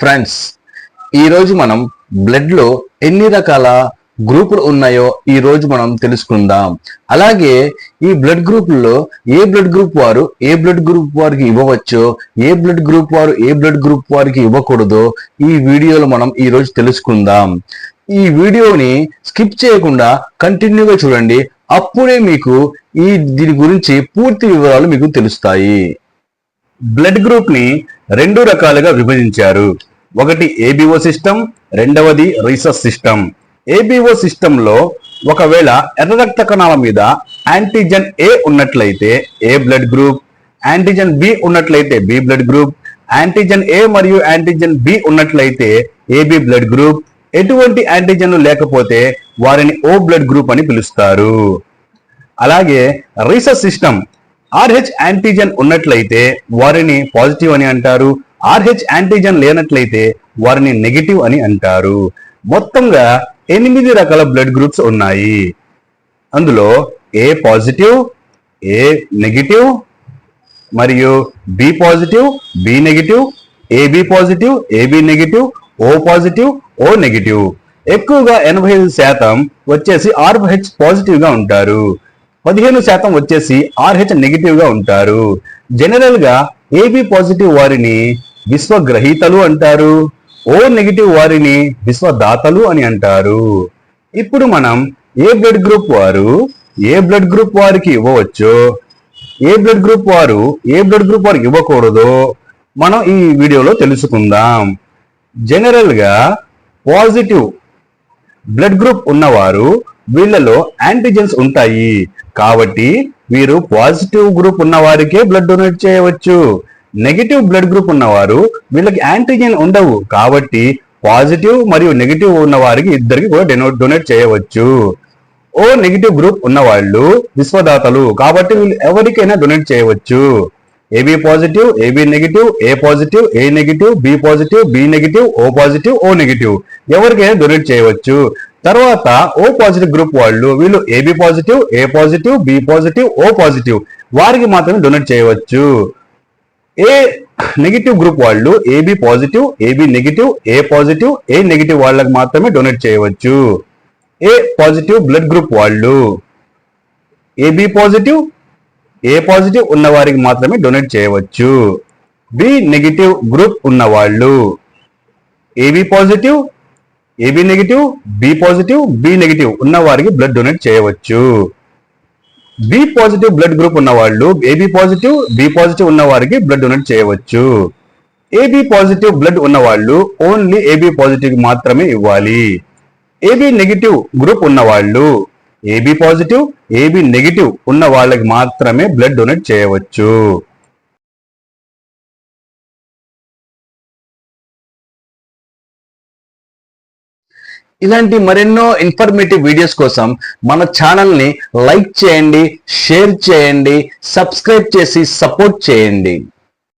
Friends ఈరోజు మనం బ్లడ్లో ఎన్ని రకాల గ్రూపులు ఉన్నాయో ఈ రోజు మనం తెలుసుకుందాం. అలాగే ఈ బ్లడ్ గ్రూపుల్లో ఏ బ్లడ్ గ్రూప్ వారు ఏ బ్లడ్ గ్రూప్ వారికి ఇవ్వవచ్చో ఏ బ్లడ్ గ్రూప్ వారు ఏ బ్లడ్ గ్రూప్ వారికి ఇవ్వకూడదో ఈ వీడియోలో మనం ఈ రోజు తెలుసుకుందాం. ఈ వీడియోని స్కిప్ చేయకుండా కంటిన్యూగా చూడండి. అప్పుడే మీకు ఈ దీని గురించి పూర్తి వివరాలు మీకు తెలుస్తాయి. బ్లడ్ గ్రూప్ని రెండు రకాలుగా విభజించారు. ఒకటి ఏబిఓ సిస్టమ్ రెండవది రీసెర్చ్ సిస్టమ్ ఏబిఓ సిస్టంలో ఒకవేళ ఎర్ర రక్త కణాల మీద యాంటీజన్ ఏ ఉన్నట్లయితే A blood group antigen B ఉన్నట్లయితే B blood group antigen A మరియు యాంటీజన్ బి ఉన్నట్లయితే ఏబి బ్లడ్ గ్రూప్ ఎటువంటి యాంటీజన్లు లేకపోతే వారిని ఓ బ్లడ్ గ్రూప్ అని పిలుస్తారు. అలాగే రీసెర్చ్ సిస్టమ్ ఆర్హెచ్ యాంటీజన్ ఉన్నట్లయితే వారిని పాజిటివ్ అని అంటారు. ఆర్హెచ్ యాంటీజన్ లేనట్లయితే వారిని నెగిటివ్ అని అంటారు. మొత్తంగా ఎనిమిది రకాల బ్లడ్ గ్రూప్స్ ఉన్నాయి. అందులో ఏ పాజిటివ్ ఏ నెగిటివ్ మరియు B positive B negative AB positive AB negative O positive O negative ఎక్కువగా ఎనభై ఐదు శాతం వచ్చేసి ఆర్హెచ్ పాజిటివ్గా ఉంటారు. పదిహేను శాతం వచ్చేసి ఆర్హెచ్ నెగిటివ్గా ఉంటారు. జనరల్గా ఏబి పాజిటివ్ వారిని విశ్వగ్రహీతలు అంటారు. ఓ నెగిటివ్ వారిని విశ్వదాతలు అని అంటారు. ఇప్పుడు మనం ఏ బ్లడ్ గ్రూప్ వారు ఏ బ్లడ్ గ్రూప్ వారికి ఇవ్వవచ్చో ఏ బ్లడ్ గ్రూప్ వారు ఏ బ్లడ్ గ్రూప్ వారికి ఇవ్వకూడదో మనం ఈ వీడియోలో తెలుసుకుందాం. జనరల్గా పాజిటివ్ బ్లడ్ గ్రూప్ ఉన్నవారు వీళ్ళలో యాంటీజెన్స్ ఉంటాయి. కాబట్టి వీరు పాజిటివ్ గ్రూప్ ఉన్న వారికే బ్లడ్ డొనేట్ చేయవచ్చు. నెగిటివ్ బ్లడ్ గ్రూప్ ఉన్నవారు వీళ్ళకి యాంటీజెన్ ఉండవు. కాబట్టి పాజిటివ్ మరియు నెగిటివ్ ఉన్న వారికి ఇద్దరికి కూడా డొనేట్ చేయవచ్చు. ఓ నెగిటివ్ గ్రూప్ ఉన్న వాళ్ళు విశ్వదాతలు. కాబట్టి వీళ్ళు ఎవరికైనా డొనేట్ చేయవచ్చు. AB positive AB negative A positive A negative B positive B negative O positive O negative. ఎవరికైనా డొనేట్ చేయవచ్చు. తర్వాత ఓ పాజిటివ్ గ్రూప్ వాళ్ళు వీళ్ళు AB positive A positive B positive O positive వారికి మాత్రమే డొనేట్ చేయవచ్చు. ఏ నెగిటివ్ గ్రూప్ వాళ్ళు AB positive AB negative A positive A negative వాళ్ళకి మాత్రమే డొనేట్ చేయవచ్చు. ఏ పాజిటివ్ బ్లడ్ గ్రూప్ వాళ్ళు ఏబి పాజిటివ్ ఏ పాజిటివ్ ఉన్న వారికి మాత్రమే డొనేట్ చేయవచ్చు. బి నెగిటివ్ గ్రూప్ ఉన్న వాళ్ళు AB positive AB negative B positive B negative ఉన్న వారికి బ్లడ్ డొనేట్ చేయవచ్చు. బి పాజిటివ్ బ్లడ్ గ్రూప్ ఉన్న వాళ్ళు ఏబి పాజిటివ్ బి పాజిటివ్ ఉన్న వారికి బ్లడ్ డొనేట్ చేయవచ్చు ఏబి పాజిటివ్ బ్లడ్ ఉన్న వాళ్ళు ఓన్లీ ఏబి పాజిటివ్ మాత్రమే ఇవ్వాలి. ఏబి నెగిటివ్ గ్రూప్ ఉన్న వాళ్ళు ఏబి పాజిటివ్ ఏబి నెగిటివ్ ఉన్న వాళ్ళకి మాత్రమే బ్లడ్ డొనేట్ చేయవచ్చు. ఇలాంటి మరెన్నో ఇన్ఫర్మేటివ్ వీడియోస్ కోసం మన ఛానల్ని లైక్ చేయండి షేర్ చేయండి సబ్స్క్రైబ్ చేసి సపోర్ట్ చేయండి.